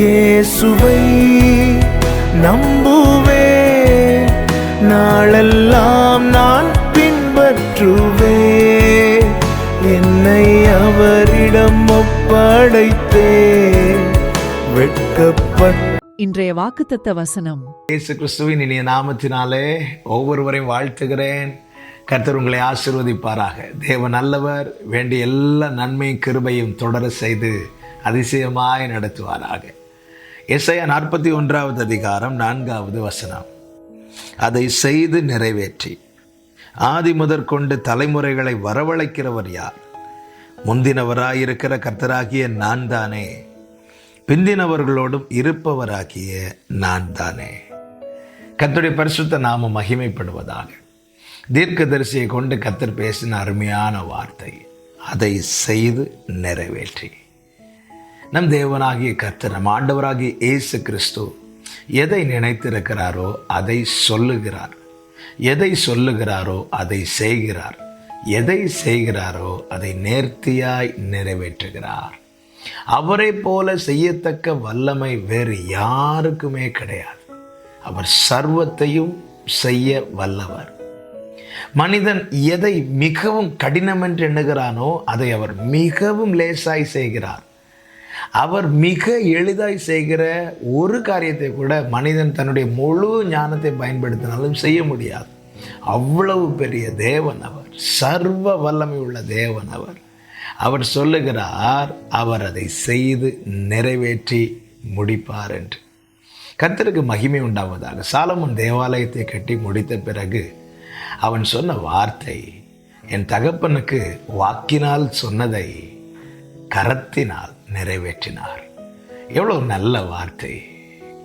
இயேசுவை நம்புவேன் நாளெல்லாம் நான் பின்பற்றுவேன் என்னை அவரிடம் ஒப்படைத்தேன். வெட்கப்பட்ட இன்றைய வாக்குத்தத்த வசனம். இயேசு கிறிஸ்துவின் இனிய நாமத்தினாலே ஒவ்வொருவரையும் வாழ்த்துகிறேன். கர்த்தர் உங்களை ஆசிர்வதிப்பாராக. தேவ நல்லவர் வேண்டிய எல்லா நன்மையும் கிருபையும் தொடர செய்து அதிசயமாய் நடத்துவாராக. எஸ்ஐயா நாற்பத்தி ஒன்றாவது அதிகாரம் நான்காவது வசனம். அதை செய்து நிறைவேற்றி. ஆதி முதற்கொண்டு தலைமுறைகளை வரவழைக்கிறவர் யார்? முந்தினவராயிருக்கிற கர்த்தராகிய நான் தானே. பிந்தினவர்களோடும் இருப்பவராகிய நான் தானே. கத்தருடைய பரிசுத்த நாம மகிமைப்படுவதாக. தீர்க்கதரிசியை கொண்டு கத்தர் பேசின அருமையான வார்த்தை. அதை செய்து நிறைவேற்றி. நம் தேவனாகிய கர்த்தர் நம் ஆண்டவராகிய இயேசு கிறிஸ்து எதை நினைத்திருக்கிறாரோ அதை சொல்லுகிறார். எதை சொல்லுகிறாரோ அதை செய்கிறார். எதை செய்கிறாரோ அதை நேர்த்தியாய் நிறைவேற்றுகிறார். அவரை போல செய்யத்தக்க வல்லமை வேறு யாருக்குமே கிடையாது. அவர் சர்வத்தையும் செய்ய வல்லவர். மனிதன் எதை மிகவும் கடினம் என்று எண்ணுகிறானோ அதை அவர் மிகவும் லேசாய் செய்கிறார். அவர் மிக எளிதாய் செய்கிற ஒரு காரியத்தை கூட மனிதன் தன்னுடைய முழு ஞானத்தை பயன்படுத்தினாலும் செய்ய முடியாது. அவ்வளவு பெரிய தேவன் அவர் சர்வ வல்லமை உள்ள தேவன் அவர். அவர் சொல்லுகிறார் அவர் அதை செய்து நிறைவேற்றி முடிப்பார் என்று. கர்த்தருக்கு மகிமை உண்டாவதாக. சாலமன் தேவாலயத்தை கட்டி முடித்த பிறகு அவன் சொன்ன வார்த்தை என் தகப்பனுக்கு வாக்கினால் சொன்னதை கரத்தினால் நிறைவேற்றினார். எவ்வளவு நல்ல வார்த்தை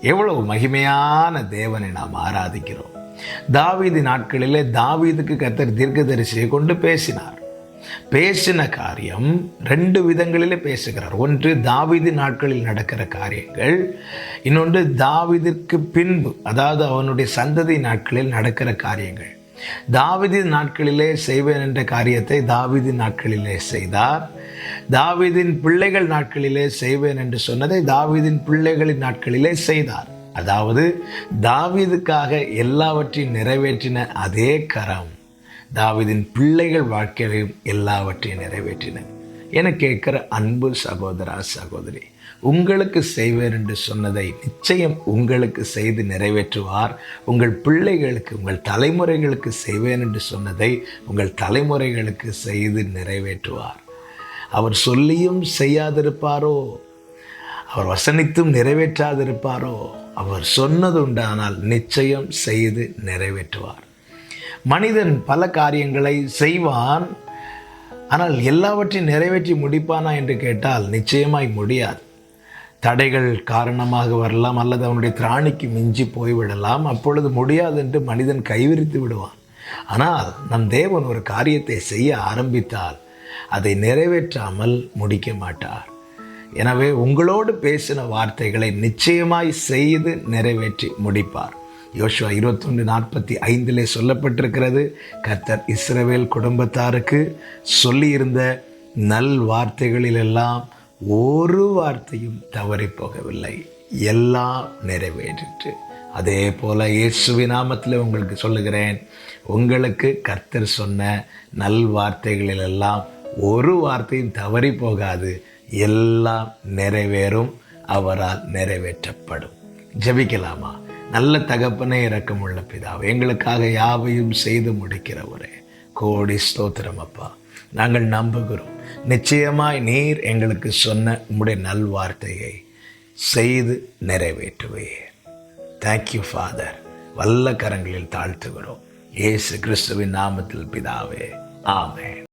எவ்வளவு மகிமையான தேவனை நாம் ஆராதிக்கிறோம். தாவீது நாட்களிலே தாவீதுக்கு கத்தர் தீர்க்கதரிசியை கொண்டு பேசினார். பேசின காரியம் ரெண்டு விதங்களிலே பேசுகிறார். ஒன்று தாவீது நாட்களில் நடக்கிற காரியங்கள். இன்னொன்று தாவீதிற்கு பின்பு அதாவது அவனுடைய சந்ததி நாட்களில் நடக்கிற காரியங்கள். தாவிதின் நாட்களிலே செய்வேன் என்ற காரியத்தை தாவிதின் நாட்களிலே செய்தார். தாவீதின் பிள்ளைகள் நாட்களிலே செய்வேன் என்று சொன்னதை தாவீதின் பிள்ளைகளின் நாட்களிலே செய்தார். அதாவது தாவிதுக்காக எல்லாவற்றையும் நிறைவேற்றின அதே கரம். தாவீதின் பிள்ளைகள் வாழ்க்கையிலையும் எல்லாவற்றையும் நிறைவேற்றின. என கேட்கிற அன்பு சகோதரா சகோதரி உங்களுக்கு செய்வேன் என்று சொன்னதை நிச்சயம் உங்களுக்கு செய்து நிறைவேற்றுவார். உங்கள் பிள்ளைகளுக்கு உங்கள் தலைமுறைகளுக்கு செய்வேன் என்று சொன்னதை உங்கள் தலைமுறைகளுக்கு செய்து நிறைவேற்றுவார். அவர் சொல்லியும் செய்யாதிருப்பாரோ? அவர் வசனித்தும் நிறைவேற்றாதிருப்பாரோ? அவர் சொன்னது உண்டானால் நிச்சயம் செய்து நிறைவேற்றுவார். மனிதன் பல காரியங்களை செய்வான் ஆனால் எல்லாவற்றையும் நிறைவேற்றி முடிப்பானா என்று கேட்டால் நிச்சயமாய் முடியாது. தடைகள் காரணமாக வரலாம் அல்லது அவனுடைய திராணிக்கு மிஞ்சி போய்விடலாம். அப்பொழுது முடியாது என்று மனிதன் கைவிரித்து விடுவான். ஆனால் நம் தேவன் ஒரு காரியத்தை செய்ய ஆரம்பித்தால் அதை நிறைவேற்றாமல் முடிக்க மாட்டார். எனவே உங்களோடு பேசின வார்த்தைகளை நிச்சயமாய் செய்து நிறைவேற்றி முடிப்பார். யோசுவா இருபத்தொன்று நாற்பத்தி ஐந்திலே சொல்லப்பட்டிருக்கிறது கர்த்தர் இஸ்ரவேல் குடும்பத்தாருக்கு சொல்லியிருந்த நல் வார்த்தைகளிலெல்லாம் ஒரு வார்த்தையும் தவறி போகவில்லை. எல்லாம் நிறைவேறிற்று. அதே போல் இயேசுவி நாமத்தில் உங்களுக்கு சொல்லுகிறேன் உங்களுக்கு கர்த்தர் சொன்ன நல் வார்த்தைகளிலெல்லாம் ஒரு வார்த்தையும் தவறி போகாது. எல்லாம் நிறைவேறும் அவரால் நிறைவேற்றப்படும். ஜெபிக்கலாமா? நல்ல தகப்பனே இரக்கமுள்ள பிதாவே எங்களுக்காக யாவையும் செய்து முடிக்கிறவரே. கோடி ஸ்தோத்திரம் அப்பா. நாங்கள் நம்புகிறோம். நிச்சயமாய் நீர் எங்களுக்கு சொன்ன உம்முடைய நல்வார்த்தையை செய்து நிறைவேற்றுவே தேங்க்யூ ஃபாதர் வல்ல கரங்களில் தாழ்த்துகிறோம். இயேசு கிறிஸ்துவின் நாமத்தில் பிதாவே. ஆமேன்.